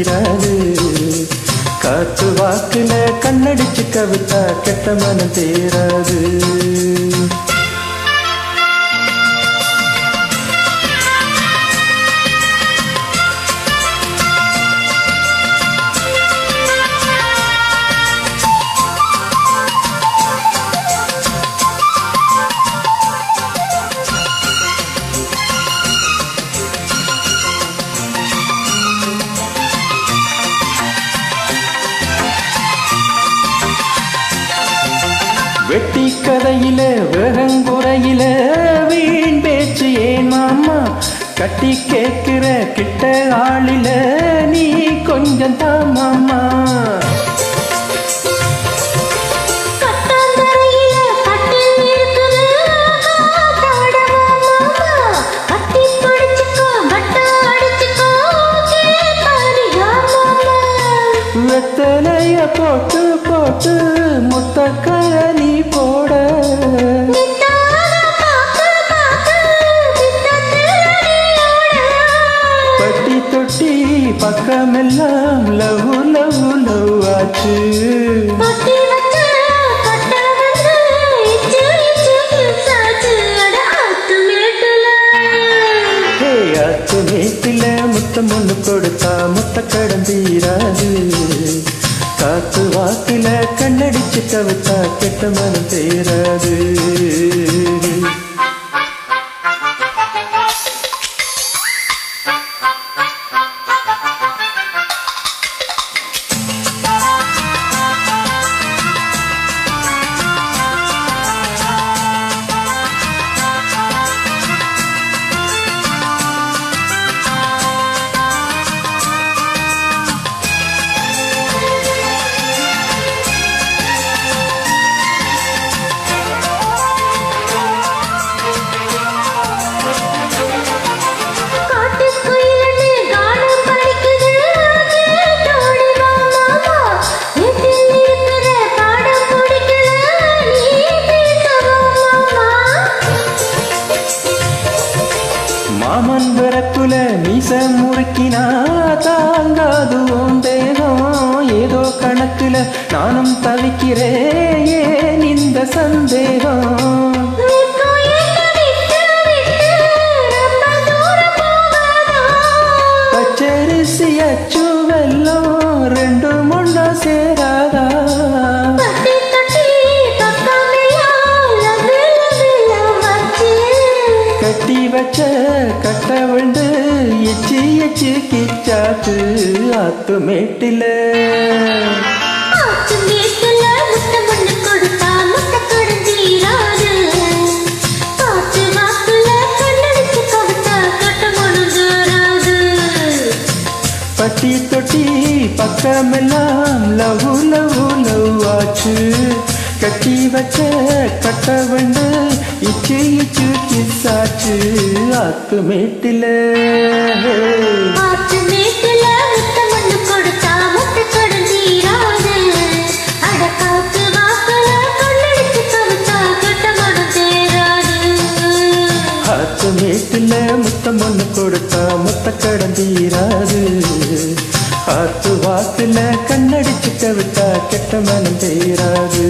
தீராது. காற்று வாக்குல கண்ணடிச்சு கவித்தா கெட்ட மனம் தீராது. கதையில வேகங்குறையில வீண் பேச்சு ஏன் மாமா? கட்டி கேட்கிற கிட்ட ஆளில நீ கொஞ்சம் தான் மாமா. பட்டா வெத்தலைய போட்டு போட்டு முத்தக்கர நீ எல்லாம் லவ் லவ் லவ் ஆச்சு பட்டி முத்தம் ஒண்ணு கொடுத்தா முத்த கடந்தீராது காத்து வாக்கில கண்ணடிச்சு கவித்தா கெட்ட மனம் தேராது மாமன் வரப்புல மீச முறுக்கினா தாங்காது உன் தேகம். ஏதோ கணக்குல நானும் தவிக்கிறேன் ஏன் இந்த சந்தேகம்? பச்சரிசி கட்டி வச்ச கட்ட விண்டு எச்சி எச்சி கிச்சாத்து ஆத்து மேட்டில ஆத்து மேட்டுல முட்டை கட்டி வச்ச கட்ட விண்டு இச்சு இச்சு கிச்சாச்சு ஆத்து மேட்டில. ஆத்து மேட்டுல முட்டை மண்ணு கொடுத்தா முட்டை கடைஞ்சீராது அட காத்து வாக்குல கண்ணடிச்சு கவித்தா கட்ட மனதேராது ஆத்து மேட்டில முத்தம் ஒண்ணு கொடுத்தா முத்த கடந்தீராது காத்து வாக்குல கண்ணடிச்சு கவித்தா கெட்ட மனம் தேராது